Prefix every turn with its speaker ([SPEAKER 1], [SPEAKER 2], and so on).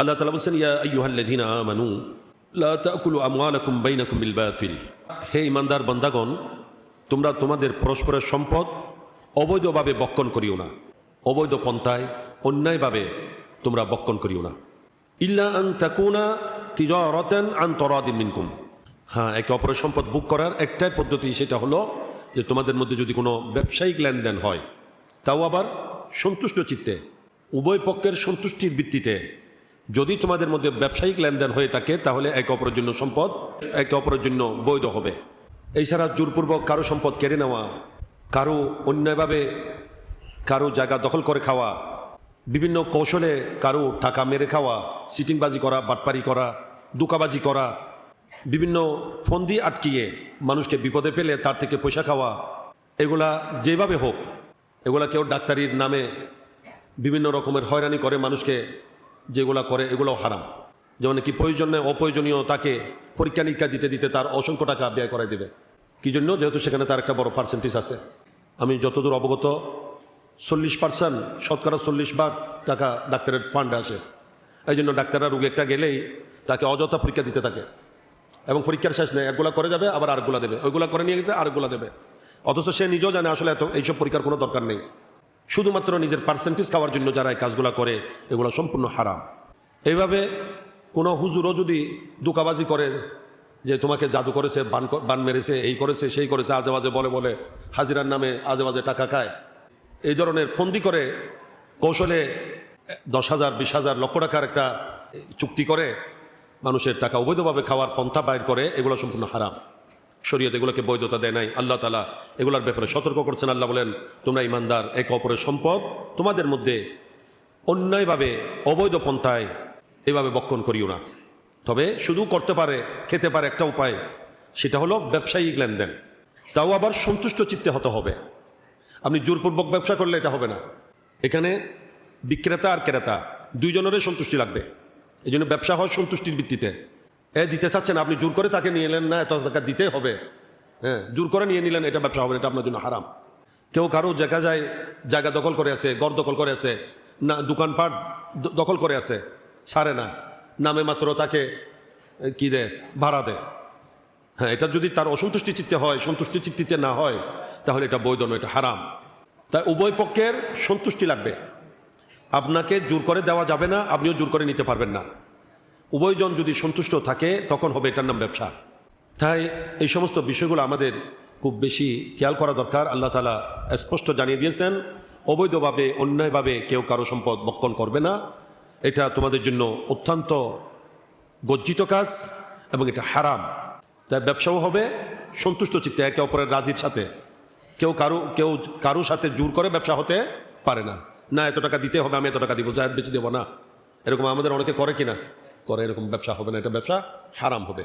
[SPEAKER 1] আল্লাহ তালা বলছেন, ইয়া আইয়ুহাল্লাযীনা আমানু, লা তাকুলু আমওয়ালাকুম বাইনাকুম বিল বাতিল। হে ইমানদার বান্দাগণ, তোমরা তোমাদের পরস্পরের সম্পদ অবৈধভাবে বক্ষণ করিও না। অবৈধ পন্থায়, অন্যায়ভাবে তোমরা বক্ষণ করিও না। ইল্লা আন তাকুনা তিজারাতান আন তরাদিন মিনকুম। হ্যাঁ একে অপরের সম্পদ বুক করার একটাই পদ্ধতি সেটা হলো যে তোমাদের মধ্যে যদি কোনো ব্যবসায়িক লেনদেন হয়, তাও আবার সন্তুষ্ট চিত্তে, উভয় পক্ষের সন্তুষ্টির ভিত্তিতে যদি তোমাদের মধ্যে ব্যবসায়িক লেনদেন হয়ে থাকে, তাহলে একে অপরের জন্য সম্পদ, একে অপরের জন্য বৈধ হবে। এছাড়া জোরপূর্বক কারও সম্পদ কেড়ে নেওয়া, কারও অন্যায়ভাবে কারও জায়গা দখল করে খাওয়া, বিভিন্ন কৌশলে কারও টাকা মেরে খাওয়া, সিটিংবাজি করা, বাটপারি করা, দুকাবাজি করা, বিভিন্ন ফন্দি আটকিয়ে মানুষকে বিপদে পেলে তার থেকে পয়সা খাওয়া, এগুলা যেভাবে হোক, এগুলা কেউ ডাক্তারির নামে বিভিন্ন রকমের হয়রানি করে মানুষকে যেগুলা করে, এগুলোও হারাম। যেমন কি প্রয়োজনে অপ্রয়োজনীয় তাকে পরীক্ষা নিরীক্ষা দিতে দিতে তার অসংখ্য টাকা ব্যয় করে দেবে। কি জন্য? যেহেতু সেখানে তার একটা বড় পার্সেন্টেজ আছে। আমি যতদূর অবগত, চল্লিশ পার্সেন্ট শতকরা চল্লিশ ভাগ টাকা ডাক্তারের ফান্ডে আসে। এই জন্য ডাক্তাররা রোগী একটা গেলেই তাকে অযথা পরীক্ষা দিতে থাকে। এবং পরীক্ষার শেষ নেই, একগুলা করে যাবে, আবার আরগুলা দেবে। ওইগুলা করে নিয়ে গেছে আরগুলা দেবে। অথচ সে নিজেও জানে আসলে এত, এইসব পরীক্ষার কোনো দরকার নেই। শুধুমাত্র নিজের পার্সেন্টেজ খাওয়ার জন্য যারা এই কাজগুলো করে, এগুলো সম্পূর্ণ হারাম। এইভাবে কোনো হুজুরও যদি দুকাবাজি করে যে তোমাকে জাদু করেছে, বান বান মেরেছে, এই করেছে, সেই করেছে, আজে বাজে বলে বলে হাজিরার নামে আজে বাজে টাকা খায়, এই ধরনের ফন্দি করে কৌশলে দশ হাজার, বিশ হাজার, লক্ষ টাকার একটা চুক্তি করে মানুষের টাকা অবৈধভাবে খাওয়ার পন্থা বাইর করে, এগুলো সম্পূর্ণ হারাম। শরীয়ত এগুলোকে বৈধতা দেয় নাই। আল্লাহ তালা এগুলোর ব্যাপারে সতর্ক করছেন। আল্লাহ বলেন, তোমরা ইমানদার এক অপরের সম্পদ তোমাদের মধ্যে অন্যায়ভাবে অবৈধ পন্থায় এভাবে বক্ষণ করিও না। তবে শুধু করতে পারে, খেতে পারে একটা উপায়, সেটা হলো ব্যবসায়িক লেনদেন। তাও আবার সন্তুষ্ট চিত্তে হতে হবে। আপনি জোরপূর্বক ব্যবসা করলে এটা হবে না। এখানে বিক্রেতা আর ক্রেতা, দুইজনেরই সন্তুষ্টি লাগবে। এই জন্য ব্যবসা হয় সন্তুষ্টির ভিত্তিতে। এ দিতে চাচ্ছেন, আপনি জোর করে তাকে নিয়ে এলেন না, এত টাকা দিতে হবে। হ্যাঁ জোর করে নিয়ে নিলেন, এটা ব্যবসা হবে এটা আপনার জন্য হারাম। কেউ কারও দেখা যায়, জায়গা দখল করে আছে, ঘর দখল করে আছে, না, দোকানপাট দ- দখল করে আছে, সারে না। নামে মাত্র তাকে কি দেয়? ভাড়া দেয়। হ্যাঁ এটা যদি তার অসন্তুষ্টি চিত্তে হয়, সন্তুষ্টি চিত্তিতে না হয়, তাহলে এটা বৈধ নয়, এটা হারাম। তাই উভয় পক্ষের সন্তুষ্টি লাগবে। আপনাকে জোর করে দেওয়া যাবে না, আপনিও জোর করে নিতে পারবেন না। উভয়জন যদি সন্তুষ্ট থাকে, তখন হবে এটার নাম ব্যবসা। তাই এই সমস্ত বিষয়গুলো আমাদের খুব বেশি খেয়াল করা দরকার। আল্লাহ তালা স্পষ্ট জানিয়ে দিয়েছেন, অবৈধভাবে, অন্যায়ভাবে কেউ কারও সম্পদ বক্ষণ করবে না। এটা তোমাদের জন্য অত্যন্ত গজ্জিত কাজ এবং এটা হারাম। তাই ব্যবসাও হবে, সন্তুষ্ট চিত্তে একে অপরের রাজির সাথে। কেউ কারও কেউ কারও সাথে জোর করে ব্যবসা হতে পারে না। না, এত টাকা দিতে হবে, আমি এত টাকা দিব যা বেশি দেবো না। এরকম আমাদের অনেকে করে কিনা। করে এরকম ব্যবসা হবে না এটা ব্যবসা হারাম হবে।